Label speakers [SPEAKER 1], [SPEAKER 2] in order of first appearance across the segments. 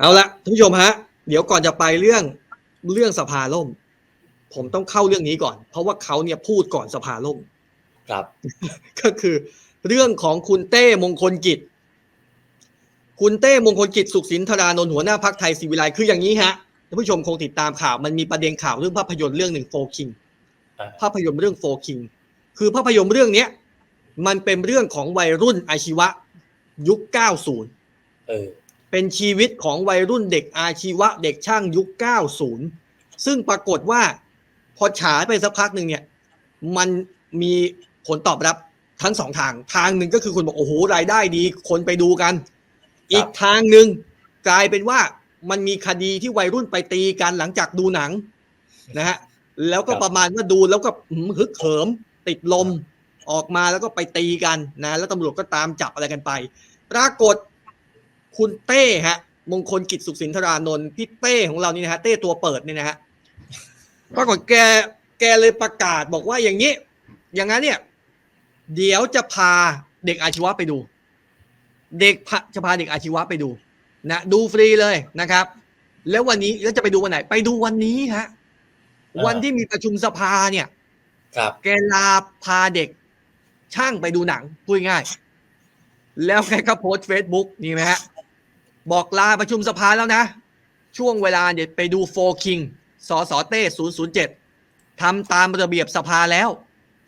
[SPEAKER 1] เอาละท่านผู้ชมฮะ เดี๋ยวก่อนจะไปเรื่องเรื่องสภาล่ม ผมต้องเข้าเรื่องนี้ก่อน เพราะว่าเขาเนี่ยพูดก่อนสภาล่ม
[SPEAKER 2] ครับ
[SPEAKER 1] ก็คือเรื่องของคุณเต้มงคลกิจ คุณเต้มงคลกิจสุขสินธารานนท์หัวหน้าพักไทยศิวิไลคืออย่างนี้ฮะท่านผู้ชมคงติดตามข่าวมันมีประเด็นข่าวเรื่องภาพยนตร์เรื่องหนึ่งโฟคิง
[SPEAKER 2] อ่า
[SPEAKER 1] ภาพยนตร์เรื่องโฟคิงคือภาพยนตร์เรื่องเนี้ยมันเป็นเรื่องของวัยรุ่นอาชีวะ ยุค 90
[SPEAKER 2] เออ
[SPEAKER 1] เป็นชีวิตของวัยรุ่นเด็กอาชีวะเด็กช่างยุค 90 ซึ่งปรากฏว่าพอฉายไปสักพักหนึ่งเนี่ยมันมีผลตอบรับทั้งสองทาง ทางหนึ่งก็คือคนบอกโอ้โหรายได้ดี คนไปดูกัน อีกทางหนึ่งกลายเป็นว่ามันมีคดีที่วัยรุ่นไปตีกันหลังจากดูหนังนะฮะแล้วก็
[SPEAKER 2] ครับ
[SPEAKER 1] ประมาณว่าดูแล้วก็หืมฮึกเหิม ติดลมออกมาแล้วก็ไปตีกันนะ แล้วตำรวจก็ตามจับอะไรกันไป ปรากฏ คุณเต้ฮะ มงคลกิจสุขสินธารานนท์พี่เต้ของเรานี่นะฮะเต้ตัวเปิดเนี่ยนะฮะปรากฏแกแกเลยประกาศบอกว่าอย่างนี้ อย่างนั้นเนี่ย เดี๋ยวจะพาเด็กอาชีวะไปดู เด็กพาจะพาเด็กอาชีวะไปดูนะดูฟรีเลยนะครับ แล้ววันนี้แล้วจะไปดูวันไหน ไปดูวันนี้ฮะ
[SPEAKER 2] อ่า
[SPEAKER 1] วันที่มีประชุมสภาเนี่ย
[SPEAKER 2] ครับ
[SPEAKER 1] แกลาพาเด็กช่างไปดูหนังพูดง่ายๆแล้วแกก็โพสต์เฟซบุ๊กนี่ไหมฮะ บอกลาประชุมสภาแล้วนะ ช่วงเวลาเดี๋ยวไปดูโฟคิงสสเต้007ทำตามระเบียบสภาแล้ว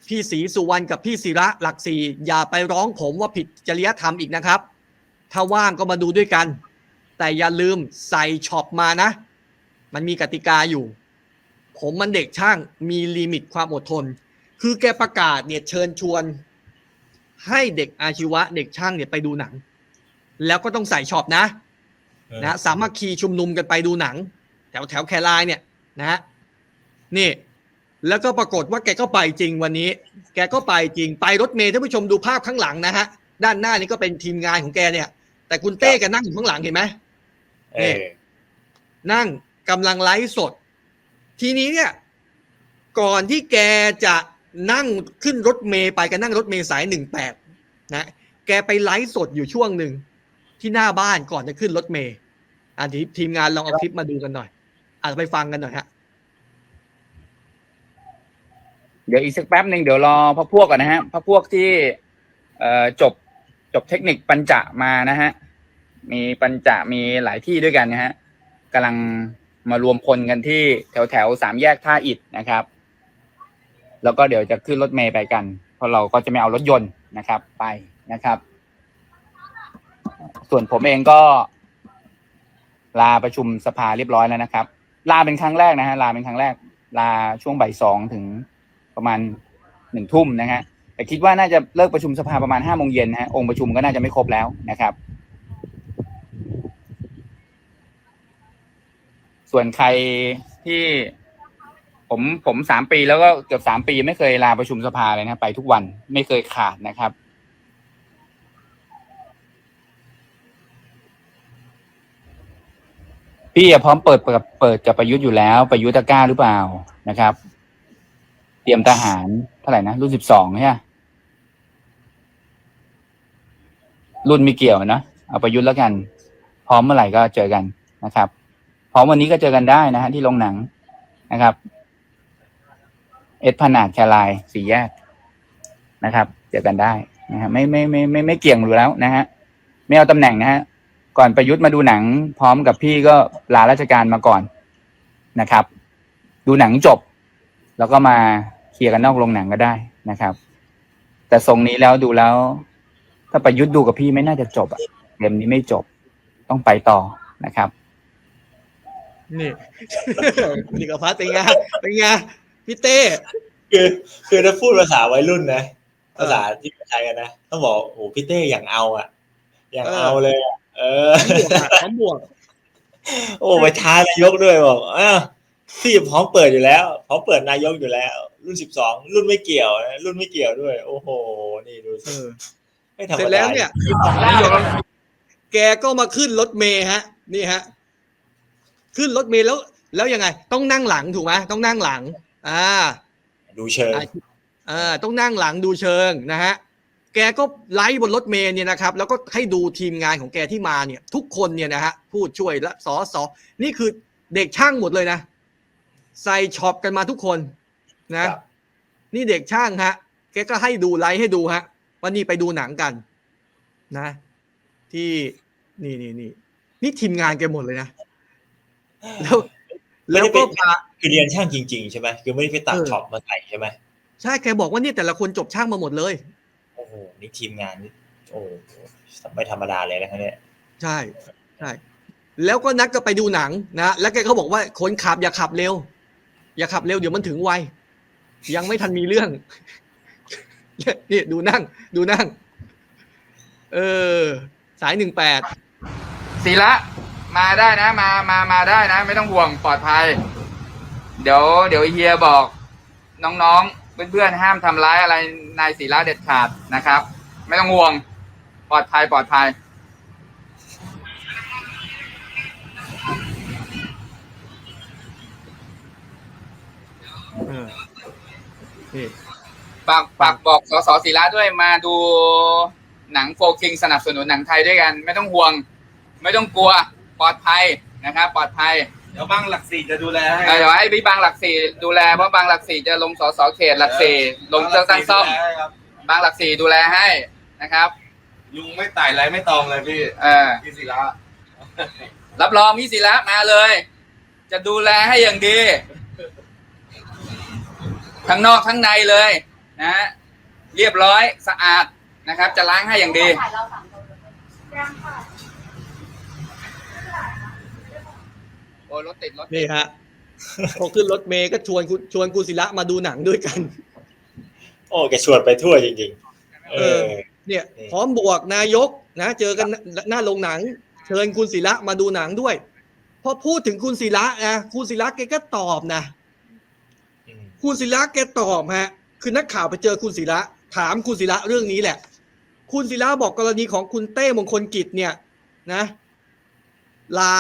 [SPEAKER 1] พี่ศรีสุวรรณกับพี่ศิระหลักสี่อย่าไปร้องผมว่าผิดจริยธรรมอีกนะครับ ถ้าว่างก็มาดูด้วยกัน แต่อย่าลืมใส่ช็อปมานะ มันมีกติกาอยู่ ผมมันเด็กช่างมีลิมิตความอดทน คือแกประกาศเนี่ยเชิญชวน ให้เด็กอาชีวะเด็กช่างเนี่ยไปดูหนัง แล้วก็ต้องใส่ช็อปนะ นะสามัคคีชุมนุมกันไปดูหนัง แถวแถวแครายเนี่ยนะฮะนี่ แล้วก็ปรากฏว่าแกก็ไปจริงวันนี้ แกก็ไปจริงไปรถเมย์ท่านผู้ชมดูภาพข้างหลังนะฮะด้านหน้านี่ก็เป็นทีมงานของแกเนี่ย แต่คุณเต้แกนั่งอยู่ข้างหลังเห็นไหม
[SPEAKER 2] เออ
[SPEAKER 1] นั่งกำลังไลฟ์สด ทีนี้เนี่ย ก่อนที่แกจะนั่งขึ้นรถเมย์ไปแกนั่งรถเมย์สายหนึ่งแปดนะ แกไปไลฟ์สดอยู่ช่วงหนึ่งที่หน้าบ้านก่อนจะขึ้นรถเมย์ อันทีทีมงานลองเอาคลิปมาดูกันหน่อยอาจจะไปฟังกันหน่อยฮะ
[SPEAKER 3] เดี๋ยวอีกสักแป๊บหนึ่งเดี๋ยวรอพระพวกก่อนนะฮะพระพวกที่เอ่อจบจบเทคนิคปัญจะมานะฮะมีปัญจะมีหลายที่ด้วยกันนะฮะกำลังมารวมพลกันที่แถวแถวสามแยกท่าอิฐนะครับ แล้วก็เดี๋ยวจะขึ้นรถเมย์ไปกัน เพราะเราก็จะไม่เอารถยนต์นะครับ ไปนะครับ ส่วนผมเองก็ ลาประชุมสภาเรียบร้อยแล้วนะครับ ลาเป็นครั้งแรกนะฮะลาเป็นครั้งแรก ลาช่วงบ่ายสองถึงประมาณหนึ่งทุ่มนะฮะแต่คิดว่าน่าจะเลิกประชุมสภาประมาณห้าโมงเย็นนะฮะองค์ประชุมก็น่าจะไม่ครบแล้วนะครับ ส่วนใครที่ผมผมสามปีแล้วก็เกือบสามปีไม่เคยลาประชุมสภาเลยนะไปทุกวันไม่เคยขาดนะครับ พี่อะพร้อมเปิดเปิดเปิดกับประยุทธ์อยู่แล้วประยุทธ์จะกล้าหรือเปล่านะครับ เตรียมทหารเท่าไหร่นะรุ่นสิบสองใช่ไหมรุ่นไม่เกี่ยวนะเอาประยุทธ์แล้วกัน พร้อมเมื่อไหร่ก็เจอกันนะครับ พร้อมวันนี้ก็เจอกันได้นะฮะที่โรงหนังนะครับ เอสพนาดแคลายสี่แยกนะครับ เจอกันได้นะฮะไม่ไม่ไม่ไม่ไม่เกี่ยงอยู่แล้วนะฮะไม่เอาตำแหน่งนะฮะ ก่อนประยุทธ์มาดูหนัง พร้อมกับพี่ก็ลาราชการมาก่อนนะครับ ดูหนังจบ แล้วก็มาเคลียร์กันนอกโรงหนังก็ได้นะครับ แต่ทรงนี้แล้วดูแล้ว ถ้าประยุทธ์ดูกับพี่ไม่น่าจะจบอะเกมนี้ไม่จบต้องไปต่อนะครับ
[SPEAKER 1] นี่ นี่กับพัดเป็นไงเป็นไงพี่เต้
[SPEAKER 2] คือคือถ้าพูดภาษาวัยรุ่นนะภาษาที่ใช้กันนะต้องบอกโอ้โหพี่เต้อย่างเอาอะ อย่างเอาเลยอะ เออ
[SPEAKER 1] บวกอะพร้อมบวก
[SPEAKER 2] โอ้ไปท้านายกด้วยบอกอ้าวพี่พร้อมเปิดอยู่แล้วพร้อมเปิดนายกอยู่แล้ว รุ่นสิบสองรุ่นไม่เกี่ยวนะรุ่นไม่เกี่ยวด้วย โอ้โห นี่ดูสิ
[SPEAKER 1] เออ
[SPEAKER 2] ไม่ธรรม
[SPEAKER 1] เสร็จ
[SPEAKER 2] ดา
[SPEAKER 1] แล้วเนี่ยแกก็มาขึ้นรถเมย์ฮะ นี่ฮะ ขึ้นรถเมย์แล้ว แล้วยังไง ต้องนั่งหลังถูกไหมต้องนั่งหลัง อ่า
[SPEAKER 2] ดูเชิง
[SPEAKER 1] อ่าต้องนั่งหลังดูเชิงนะฮะ แกก็ไลฟ์บนรถเมล์เนี่ยนะครับ แล้วก็ให้ดูทีมงานของแกที่มาเนี่ย ทุกคนเนี่ยนะฮะผู้ช่วยและสอสอนี่คือเด็กช่างหมดเลยนะ ใส่ช็อปกันมาทุกคนนะ
[SPEAKER 2] ครับ
[SPEAKER 1] นี่เด็กช่างฮะ แกก็ให้ดูไลฟ์ให้ดูฮะว่านี่ไปดูหนังกัน นะ ที่นี่นี่นี่นี่ทีมงานแกหมดเลยนะแล้วแล้วก็พา
[SPEAKER 2] คือเรียนช่างจริง ๆ ใช่ไหมคือไม่ได้ไปตัด
[SPEAKER 1] เออ
[SPEAKER 2] ช็อปมาใส่ใช่ไหม
[SPEAKER 1] ใช่แกบอกว่าเนี่ยแต่ละคนจบช่างมาหมดเลย
[SPEAKER 2] โอ้โหนี่ทีมงานนี่โอ้โหไม่ธรรมดาเลยนะครับเนี่ย
[SPEAKER 1] ใช่ใช่แล้วก็นัดก็ไปดูหนังนะแล้วแกก็บอกว่าคนขับอย่าขับเร็ว อย่าขับเร็วเดี๋ยวมันถึงไวยังไม่ทันมีเรื่องนี่ดูนั่ง ดูนั่ง เออ สายหนึ่งแปด
[SPEAKER 3] ศิระมาได้นะ มามามาได้นะ ไม่ต้องห่วงปลอดภัย เดี๋ยว เดี๋ยวเฮียบอก น้องๆ เพื่อนๆห้ามทำร้ายอะไรนายศิระเด็ดขาดนะครับ ไม่ต้องห่วงปลอดภัยปลอดภัย
[SPEAKER 1] เออนี่
[SPEAKER 3] ฝากฝากบอกสสศิระด้วยมาดูหนังโฟคิงสนับสนุนหนังไทยด้วยกัน ไม่ต้องห่วง ไม่ต้องกลัวปลอดภัยนะครับ ปลอดภัย
[SPEAKER 4] เดี๋ยวบ้างหลักสี่จะดูแลให้
[SPEAKER 3] เอ่อเดี๋ยวให้พี่บางหลักสี่ดูแลเพราะบางหลักสี่จะลงสสเขตหลักสี่ลงเลือกตั้งซ่อม
[SPEAKER 4] ดูแลให้ครับ
[SPEAKER 3] บางหลักสี่ดูแลให้นะครับ
[SPEAKER 4] ยุงไม่ไต่ไรไม่ตอมเลยพี่
[SPEAKER 3] เออ
[SPEAKER 4] พี่ศิระ
[SPEAKER 3] รับรองพี่ศิระมาเลย จะดูแลให้อย่างดี ทั้งนอกทั้งในเลยนะเรียบร้อยสะอาดนะครับ จะล้างให้อย่างดี
[SPEAKER 5] ถ่ายเราสามคนเลยยังค่ะ
[SPEAKER 3] อ้ยรถติดรถติด
[SPEAKER 1] นี่ฮะพอขึ้นรถเมย์ก็ชวนคุณชวนคุณศิระมาดูหนังด้วยกัน
[SPEAKER 2] โอ้แกชวนไปทั่วจริงๆ เอ
[SPEAKER 1] เอ
[SPEAKER 2] อ
[SPEAKER 1] อเนี่ย
[SPEAKER 2] นี่
[SPEAKER 1] พร้อมบวกนายกนะเจอกันหน้าหน้าโรงหนัง เชิญคุณศิระมาดูหนังด้วยพอพูดถึงคุณศิระนะคุณศิระแกก็ตอบนะ
[SPEAKER 2] อืม
[SPEAKER 1] คุณศิระแกตอบฮะ คือนักข่าวไปเจอคุณศิระถามคุณศิระเรื่องนี้แหละ คุณศิระบอกกรณีของคุณเต้มงคลกิจเนี่ย นะ ลา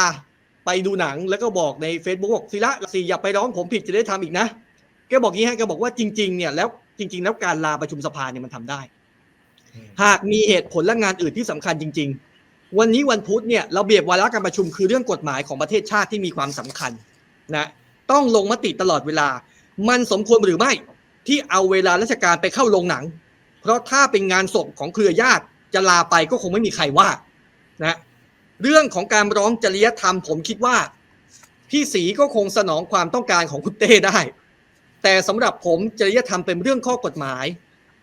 [SPEAKER 1] ไปดูหนังแล้วก็บอกใน Facebook บอกศิระสิอย่าไปร้องผมผิดจะได้ทำอีกนะแกบอกงี้ฮะแกบอกว่าจริงๆเนี่ยแล้วจริง ๆ แล้วการลาประชุมสภาเนี่ยมันทำได้ หากมีเหตุผลและงานอื่นที่สำคัญจริง ๆ วันนี้วันพุธเนี่ยเราเบียบวาระการประชุมคือเรื่องกฎหมายของประเทศชาติที่มีความสำคัญนะต้องลงมติตลอดเวลา มันสมควรหรือไม่ที่เอาเวลาราชการไปเข้าโรงหนัง เพราะถ้าเป็นงานศพของเครือญาติจะลาไปก็คงไม่มีใครว่านะ เรื่องของการร้องจริยธรรม ผมคิดว่า พี่สีก็คงสนองความต้องการของคุณเต้ได้ แต่สำหรับผมจริยธรรมเป็นเรื่องข้อกฎหมาย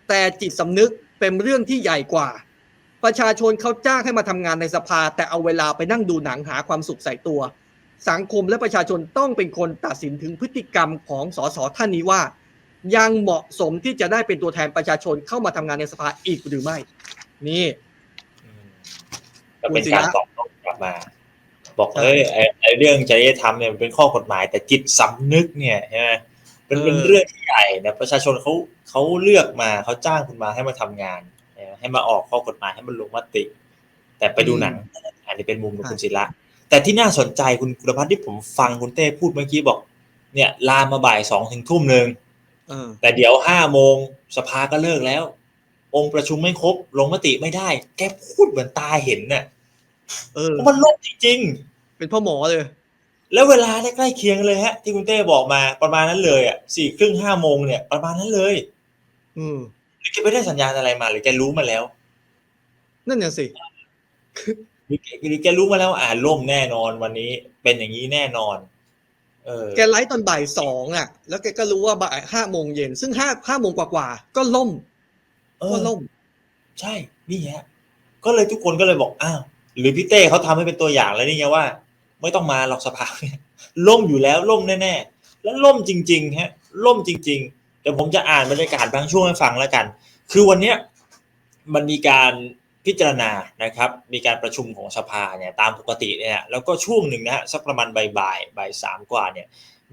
[SPEAKER 1] แต่จิตสำนึกเป็นเรื่องที่ใหญ่กว่า ประชาชนเขาจ้างให้มาทำงานในสภา แต่เอาเวลาไปนั่งดูหนังหาความสุขใส่ตัว สังคมและประชาชนต้องเป็นคนตัดสินถึงพฤติกรรมของสสท่านนี้ว่า ยังเหมาะสมที่จะได้เป็นตัวแทนประชาชนเข้ามาทำงานในสภาอีกหรือไม่ นี่
[SPEAKER 2] ก็เป็นการตอบโต้กลับมา บอก
[SPEAKER 1] ใช่
[SPEAKER 2] เอ้ยไอ้ไอ้เรื่องจริยธรรมเนี่ยมันเป็นข้อกฎหมาย แต่จิตสำนึกเนี่ยใช่ไหมเป็นเป็น
[SPEAKER 1] เออ
[SPEAKER 2] เรื่องที่ใหญ่นะประชาชนเขาเขาเลือกมาเขาจ้างคุณมาให้มาทำงาน ให้มาออกข้อกฎหมายให้มันลงมติ แต่ไปดูหนัง อันนี้เป็นมุมของคุณศิระแต่ที่น่าสนใจคุณกุลพัฒน์ที่ผมฟังคุณเต้พูดเมื่อกี้บอก เนี่ยลามาบ่ายสองถึงทุ่มหนึ่ง
[SPEAKER 1] เออ
[SPEAKER 2] แต่เดี๋ยวห้าโมงสภาก็เลิกแล้ว องค์ประชุมไม่ครบลงมติไม่ได้ แกพูดเหมือนตาเห็นน่ะ
[SPEAKER 1] เออ
[SPEAKER 2] มันโลกจริง
[SPEAKER 1] เป็นพ่อหมอเลย
[SPEAKER 2] ๆแล้วเวลาได้ใกล้เคียงเลยฮะ ที่คุณเต้บอกมาประมาณนั้นเลยอะสี่ครึ่งห้าโมงเนี่ย ประมาณนั้นเลย
[SPEAKER 1] อืม
[SPEAKER 2] หรือแกไปได้สัญญาณอะไรมา หรือแกรู้มาแล้ว
[SPEAKER 1] นั่นน่ะสิ
[SPEAKER 2] หรือแกหรือแกรู้มาแล้วอ่าล่มแน่นอนวันนี้ เป็นอย่างนี้แน่นอน เออ
[SPEAKER 1] แกไลฟ์ตอนบ่ายสองอะ แล้วแกก็รู้ว่าบ่ายห้าโมงเย็นซึ่งห้าห้าโมงกว่าๆก็ล่ม
[SPEAKER 2] เอ
[SPEAKER 1] ก็
[SPEAKER 2] อ
[SPEAKER 1] ล่ม
[SPEAKER 2] ใช่นี่ฮะก็เลยทุกคนก็เลยบอกอ้าว หรือพี่เต้เขาทำให้เป็นตัวอย่างแล้วนี่ไงว่า ไม่ต้องมาหรอกสภาเนี่ยล่มอยู่แล้วล่มแน่ๆแล้วล่มจริงๆฮะล่มจริง ๆ เดี๋ยวผมจะอ่านบรรยากาศบางช่วงให้ฟังแล้วกัน คือวันเนี้ยมันมีการพิจารณานะครับ มีการประชุมของสภาเนี่ยตามปกติเนี่ยแล้วก็ช่วงหนึ่งนะฮะสักประมาณบ่ายบ่ายสามกว่าเนี่ย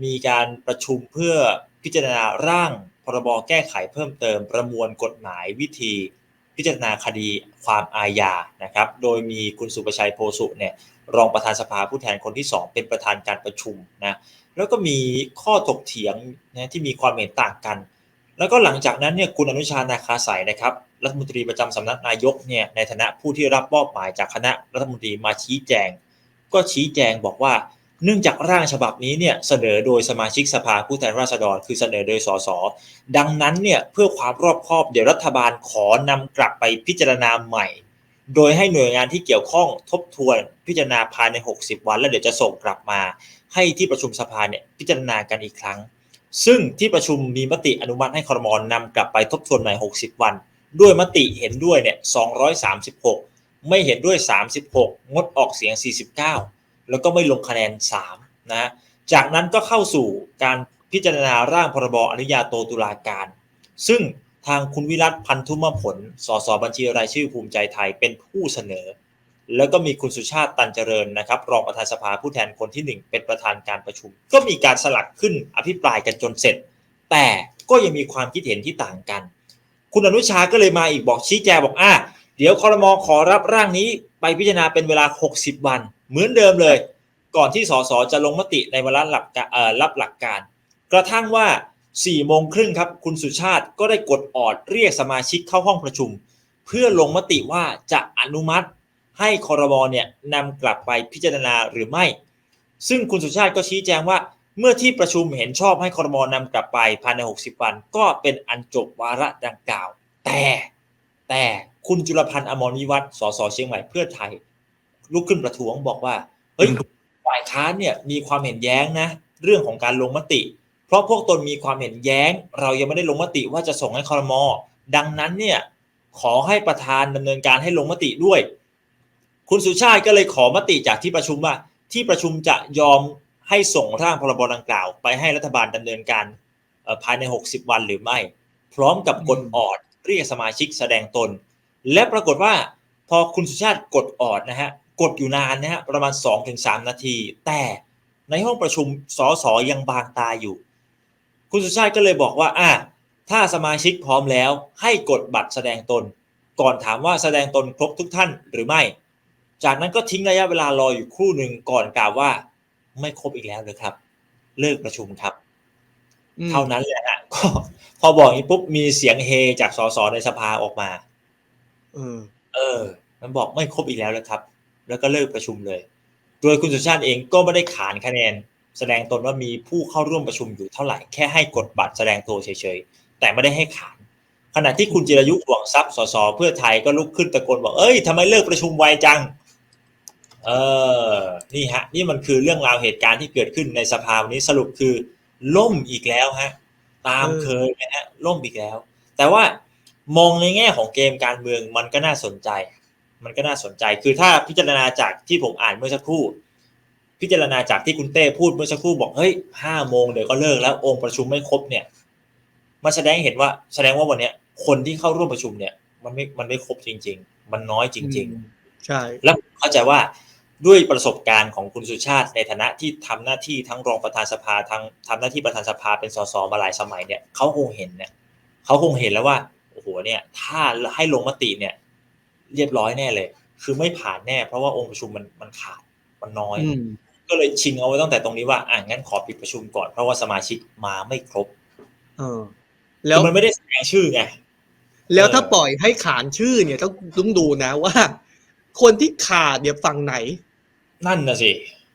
[SPEAKER 2] มีการประชุมเพื่อพิจารณาร่างพรบแก้ไขเพิ่มเติมประมวลกฎหมายวิธี พิจารณาคดีความอาญานะครับ โดยมีคุณสุประชัยโพสุเนี่ยรองประธานสภาผู้แทนคนที่ 2 เป็นประธานการประชุมนะแล้วก็มีข้อถกเถียงนะที่มีความเห็นต่างกัน แล้วก็หลังจากนั้นเนี่ยคุณอนุชานาคาสายนะครับรัฐมนตรีประจำสำนักนายกเนี่ยในฐานะผู้ที่รับมอบหมายจากคณะรัฐมนตรีมาชี้แจง ก็ชี้แจงบอกว่า เนื่องจากร่างฉบับนี้เนี่ยเสนอโดยสมาชิกสภาผู้แทนราษฎร คือเสนอโดยสสดังนั้นเนี่ยเพื่อความรอบคอบเดี๋ยวรัฐบาลขอนำกลับไปพิจารณาใหม่ โดยให้หน่วยงานที่เกี่ยวข้องทบทวนพิจารณาภายใน 60 วัน แล้วเดี๋ยวจะส่งกลับมา ให้ที่ประชุมสภาเนี่ยพิจารณากันอีกครั้ง ซึ่งที่ประชุมมีมติอนุมัติให้ครมอนำกลับไปทบทวนใหม่ 60 วัน ด้วยมติเห็นด้วยเนี่ย236 ไม่เห็นด้วย 36 งดออกเสียง 49 แล้วก็ไม่ลงคะแนน3นะฮะจากนั้นก็เข้าสู่การพิจารณาร่างพรบอนุญาโตตุลาการ ซึ่งทางคุณวิรัตพันธุมผล สสบัญชีรายชื่อภูมิใจไทยเป็นผู้เสนอ แล้วก็มีคุณสุชาติตันเจริญนะครับรองประธานสภาผู้แทนคนที่หนึ่งเป็นประธานการประชุม ก็มีการสลักขึ้นอภิปรายกันจนเสร็จ แต่ก็ยังมีความคิดเห็นที่ต่างกัน คุณอนุชาก็เลยมาอีกบอกชี้แจงบอกอะเดี๋ยวคอรมอขอรับร่างนี้ไปพิจารณาเป็นเวลา 60 วัน เหมือนเดิมเลย ก่อนที่สสจะลงมติในเวลาหลักการรับหลักการ กระทั่งว่า4โมงครึ่งครับ คุณสุชาติก็ได้กดออดเรียกสมาชิกเข้าห้องประชุม เพื่อลงมติว่าจะอนุมัติให้คอรมอเนี่ยนำกลับไปพิจารณาหรือไม่ ซึ่งคุณสุชาติก็ชี้แจงว่า เมื่อที่ประชุมเห็นชอบให้คอรมอนำกลับไปภายใน 60 วัน ก็เป็นอันจบวาระดังกล่าว แต่แต่คุณจุลพันธ์อมรวิวัฒสสเชียงใหม่เพื่อไทย ลุกขึ้นประท้วงบอกว่าเฮ้ยฝ่ายค้านเนี่ยมีความเห็นแย้งนะเรื่องของการลงมติ เพราะพวกตนมีความเห็นแย้ง เรายังไม่ได้ลงมติว่าจะส่งให้คอรมอดังนั้นเนี่ยขอให้ประธานดำเนินการให้ลงมติด้วย คุณสุชาติก็เลยขอมติจากที่ประชุมว่า ที่ประชุมจะยอมให้ส่งร่างพรบดังกล่าว ไปให้รัฐบาลดำเนินการภายใน 60 วันหรือไม่ พร้อมกับกดออดเรียกสมาชิกแสดงตน และปรากฏว่าพอคุณสุชาติกดออดนะฮะ กดอยู่นานนะฮะประมาณ 2-3 นาที แต่ในห้องประชุมสสยังบางตาอยู่ คุณสุชาติก็เลยบอกว่าอะถ้าสมาชิกพร้อมแล้วให้กดบัตรแสดงตน ก่อนถามว่าแสดงตนครบทุกท่านหรือไม่ จากนั้นก็ทิ้งระยะเวลารออยู่ครู่หนึ่งก่อนกล่าวว่า ไม่ครบอีกแล้วเลยครับ เลิกประชุมครับ
[SPEAKER 1] อืม
[SPEAKER 2] เท่านั้นแหละฮะก็พอบอกอย่างนี้ปุ๊บมีเสียงเฮจากสสในสภาออกมา
[SPEAKER 1] เออ
[SPEAKER 2] เออ มันบอกไม่ครบอีกแล้วเลยครับ แล้วก็เลิกประชุมเลย โดยคุณสุชาติเองก็ไม่ได้ขานคะแนน แสดงตนว่ามีผู้เข้าร่วมประชุมอยู่เท่าไหร่แค่ให้กดบัตรแสดงตัวเฉยๆ แต่ไม่ได้ให้ขาน ขณะที่คุณจิรายุห่วงทรัพย์สสเพื่อไทยก็ลุกขึ้นตะโกนบอกเอ้ยทำไมเลิกประชุมไวจังเออนี่ฮะนี่มันคือเรื่องราวเหตุการณ์ที่เกิดขึ้นในสภาวันนี้สรุปคือ ล่มอีกแล้วฮะตาม
[SPEAKER 1] เออ
[SPEAKER 2] เคยนะฮะล่มอีกแล้ว แต่ว่ามองในแง่ของเกมการเมืองมันก็น่าสนใจ มันก็น่าสนใจ คือถ้าพิจารณาจากที่ผมอ่านเมื่อสักครู่ พิจารณาจากที่คุณเต้พูดเมื่อสักครู่บอกเฮ้ยห้าโมงเดี๋ยวก็เลิกแล้วองค์ประชุมไม่ครบเนี่ยมันแสดงให้เห็นว่าแสดงว่าวันเนี้ย คนที่เข้าร่วมประชุมเนี่ย มันไม่มันไม่ครบจริง ๆ มันน้อยจริง ๆ
[SPEAKER 1] ใช่
[SPEAKER 2] แล้วผมเข้าใจว่าด้วยประสบการณ์ของคุณสุชาติในฐานะที่ทำหน้าที่ทั้งรองประธานสภาทั้งทำหน้าที่ประธานสภาเป็นสสมาหลายสมัยเนี่ยเขาคงเห็นเนี่ยเขาคงเห็นแล้วว่าโอ้โหเนี่ย ถ้าให้ลงมติเนี่ย เรียบร้อยแน่เลย คือไม่ผ่านแน่ เพราะว่าองค์ประชุมมันมันขาดมันน้อย
[SPEAKER 1] อืม
[SPEAKER 2] ก็เลยชิงเอาไว้ตั้งแต่ตรงนี้ว่าอะงั้นขอปิดประชุมก่อนเพราะว่าสมาชิกมาไม่ครบ
[SPEAKER 1] เออ แล้ว
[SPEAKER 2] คือมันไม่ได้แสดงชื่อไง
[SPEAKER 1] แล้วถ้า
[SPEAKER 2] เออ
[SPEAKER 1] ปล่อยให้ขานชื่อเนี่ยต้องต้องดูนะว่า คนที่ขาดเนี่ยฝั่งไหน
[SPEAKER 2] นั่นนะสิ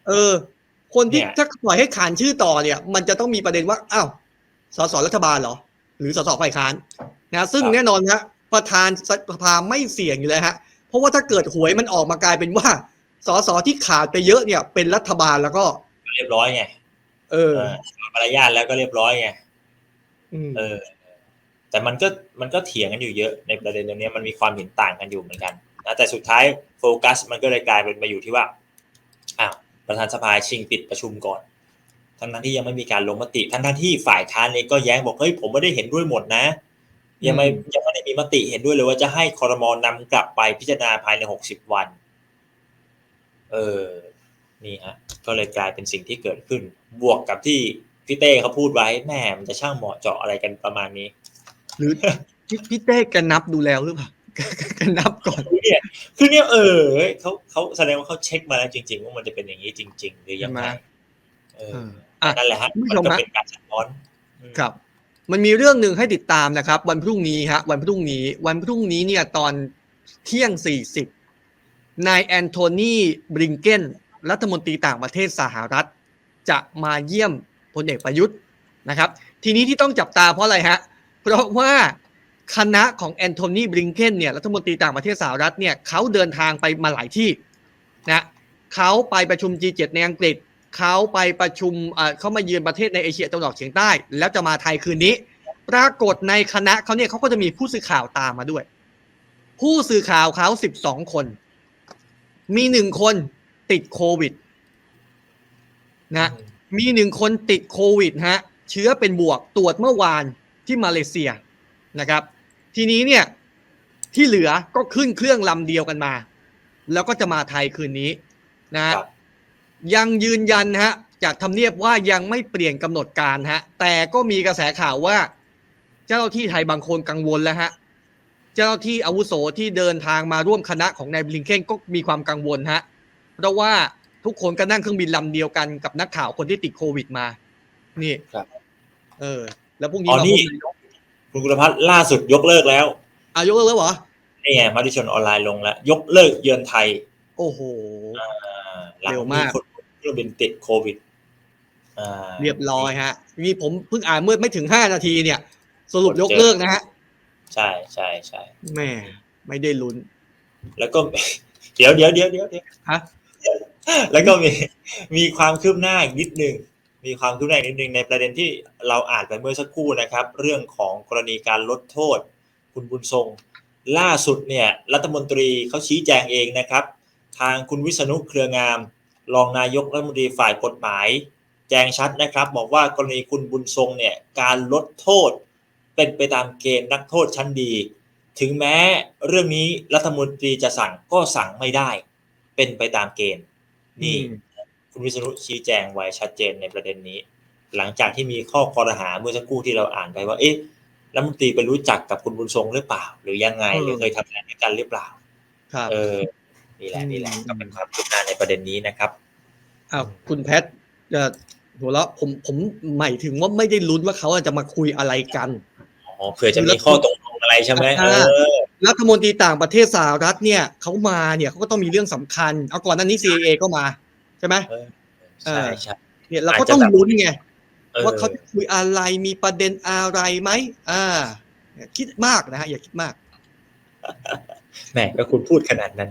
[SPEAKER 1] เออ คนที่
[SPEAKER 2] เนี่ย
[SPEAKER 1] ถ้าปล่อยให้ขานชื่อต่อเนี่ย มันจะต้องมีประเด็นว่าอ้าวสสรัฐบาลเหรอ หรือสสฝ่ายค้านนะซึ่งแน่นอนฮะ ประธานสภาไม่เสี่ยงอยู่แล้วฮะเพราะว่าถ้าเกิดหวยมันออกมากลายเป็นว่าสสที่ขาดไปเยอะเนี่ย เป็นรัฐบาลแล้วก็
[SPEAKER 2] เรียบร้อยไง
[SPEAKER 1] เออ
[SPEAKER 2] เออมารยาทแล้วก็เรียบร้อยไง
[SPEAKER 1] อืม
[SPEAKER 2] เออ แต่มันก็มันก็เถียงกันอยู่เยอะในประเด็นตรงนี้มันมีความเห็นต่างกันอยู่เหมือนกันนะแต่สุดท้ายโฟกัส มันก็เลยกลายเป็นมาอยู่ที่ว่าอ้าวประธานสภาชิงปิดประชุมก่อน ทั้งนั้นที่ยังไม่มีการลงมติ ทั้งทั้งที่ฝ่ายค้านเองก็แย้งบอกเฮ้ยผมไม่ได้เห็นด้วยหมดนะ ยังไม่ยังไม่ได้มีมติเห็นด้วยเลยว่าจะให้คอรมอนำกลับไปพิจารณาภายในหกสิบวัน เออ นี่ฮะ ก็เลยกลายเป็นสิ่งที่เกิดขึ้น บวกกับที่พี่เต้เขาพูดไว้แม่มันจะช่างเหมาะเจาะอะไรกันประมาณนี้
[SPEAKER 1] หรือพี่พี่เต้แกันนับดูแล้วหรือเปล่าแกันนับก่อน
[SPEAKER 2] คือเนี่ยคือเนี่ยเออเขาเขาแสดงว่าเขาเช็คมาแล้วจริง ๆ ว่ามันจะเป็นอย่างนี้จริง ๆ หรือยังไง
[SPEAKER 1] ใช่ไหม
[SPEAKER 2] เออ
[SPEAKER 1] เอออะ
[SPEAKER 2] นั่นแหละฮะ
[SPEAKER 1] คุณผู้
[SPEAKER 2] มัน
[SPEAKER 1] ชม
[SPEAKER 2] ก็
[SPEAKER 1] ฮะ
[SPEAKER 2] เป็นการสะท้อนอืม
[SPEAKER 1] ครับ มันมีเรื่องหนึ่งให้ติดตามนะครับ วันพรุ่งนี้ฮะวันพรุ่งนี้วันพรุ่งนี้เนี่ยตอนเที่ยง 40 นายแอนโทนีบริงเกนรัฐมนตรีต่างประเทศสหรัฐ จะมาเยี่ยมพลเอกประยุทธ์นะครับ ทีนี้ที่ต้องจับตาเพราะอะไรฮะเพราะว่าคณะของแอนโทนีบริงเกนเนี่ยรัฐมนตรีต่างประเทศสหรัฐเนี่ยเขาเดินทางไปมาหลายที่นะเขาไปประชุม G7 ในอังกฤษ เขาไปประชุมเขามาเยือนประเทศในเอเชียตะวันออกเฉียงใต้ แล้วจะมาไทยคืนนี้ ปรากฏในคณะเขาเนี่ยเขาก็จะมีผู้สื่อข่าวตามมาด้วย ผู้สื่อข่าวเขาสิบสองคน มีหนึ่งคนติดโควิด นะมีหนึ่งคนติดโควิดฮะเชื้อเป็นบวกตรวจเมื่อวานที่มาเลเซียนะครับ ทีนี้เนี่ยที่เหลือก็ขึ้นเครื่องลำเดียวกันมา แล้วก็จะมาไทยคืนนี้นะ
[SPEAKER 2] ครับ
[SPEAKER 1] ยังยืนยันฮะจากทำเนียบว่ายังไม่เปลี่ยนกำหนดการฮะ แต่ก็มีกระแสข่าวว่า เจ้าหน้าที่ไทยบางคนกังวลแล้วฮะ เจ้าหน้าที่อาวุโสที่เดินทางมาร่วมคณะของนายบลิงเคนก็มีความกังวลฮะ เพราะว่าทุกคนก็นั่งเครื่องบินลำเดียวกันกับนักข่าวคนที่ติดโควิดมา นี่
[SPEAKER 2] ครับ
[SPEAKER 1] เออ แล้วพรุ่งนี้
[SPEAKER 2] อ๋อ
[SPEAKER 1] มา
[SPEAKER 2] นี่
[SPEAKER 1] พบนายก
[SPEAKER 2] คุณกุลพัฒน์ล่าสุดยกเลิกแล้ว
[SPEAKER 1] อายกเลิกแล้วเหรอ
[SPEAKER 2] นี่ไงมาดิชนออนไลน์ลงแล้ว ยกเลิกเยือนไทย
[SPEAKER 1] โอ้โห
[SPEAKER 2] อ่าหลัง
[SPEAKER 1] เร็ว
[SPEAKER 2] มี
[SPEAKER 1] มาก
[SPEAKER 2] คน เครื่องบินติดโควิดอ่า
[SPEAKER 1] เรียบร้อยฮะนี่ผมเพิ่งอ่านเมื่อไม่ถึงห้านาทีเนี่ย สรุปยกเลิกนะฮะ
[SPEAKER 2] ใช่ใช่ใช่
[SPEAKER 1] แม่ไม่ได้ลุ้น
[SPEAKER 2] แล้วก็ เดี๋ยวเดี๋ยวเดี๋ยวเดี๋ยวเดี๋ยว
[SPEAKER 1] ฮะ
[SPEAKER 2] แล้วก็มีมีความคืบหน้าอีกนิดนึงมีความคืบหน้าอีกนิดนึงในประเด็นที่เราอ่านไปเมื่อสักครู่นะครับ เรื่องของกรณีการลดโทษ คุณบุญทรง ล่าสุดเนี่ยรัฐมนตรีเขาชี้แจงเองนะครับ ทางคุณวิษณุเครืองาม รองนายกรัฐมนตรีฝ่ายกฎหมาย แจ้งชัดนะครับ บอกว่ากรณีคุณบุญทรงเนี่ยการลดโทษ เป็นไปตามเกณฑ์นักโทษชั้นดี ถึงแม้เรื่องนี้รัฐมนตรีจะสั่งก็สั่งไม่ได้ เป็นไปตามเกณฑ์ นี่
[SPEAKER 1] อืม
[SPEAKER 2] คุณวิษณุชี้แจงไว้ชัดเจนในประเด็นนี้ หลังจากที่มีข้อกรหาเมื่อสักครู่ที่เราอ่านไปว่าเอ๊ะรัฐมนตรีไปรู้จักกับคุณบุญทรงหรือเปล่า หรือยังไงหรือเคยทำงานด้วยกันหรือเปล่า
[SPEAKER 1] ครับ
[SPEAKER 2] เออ นี่แหละนี่แหละ
[SPEAKER 1] อืม
[SPEAKER 2] ก็เป็นความคืบหน้าในประเด็นนี้นะครับ
[SPEAKER 1] อ้าวคุณแพทจะหัวเราะผมผมหมายถึงว่าไม่ได้ลุ้นว่าเขาจะมาคุยอะไรกัน
[SPEAKER 2] อ๋อเผื่อจะมีข้อตกลงอะไรใช่ไหมเอ
[SPEAKER 1] อ่า
[SPEAKER 2] อ
[SPEAKER 1] รัฐมนตรีต่างประเทศสหรัฐเนี่ยเขามาเนี่ยเขาก็ต้องมีเรื่องสำคัญ เอาก่อนหนั้นนี้ CIA ก็มาใช่ไหม
[SPEAKER 2] ใช่ใช่
[SPEAKER 1] เนี่ยเราก็ต้องลุ้นไง
[SPEAKER 2] ออ
[SPEAKER 1] ว่าเขาจะคุยอะไรมีประเด็นอะไรไหมอ่าเนี่ยคิดมากนะฮะอย่าคิดมาก
[SPEAKER 2] แหมก็คุณพูดขนาดนั้น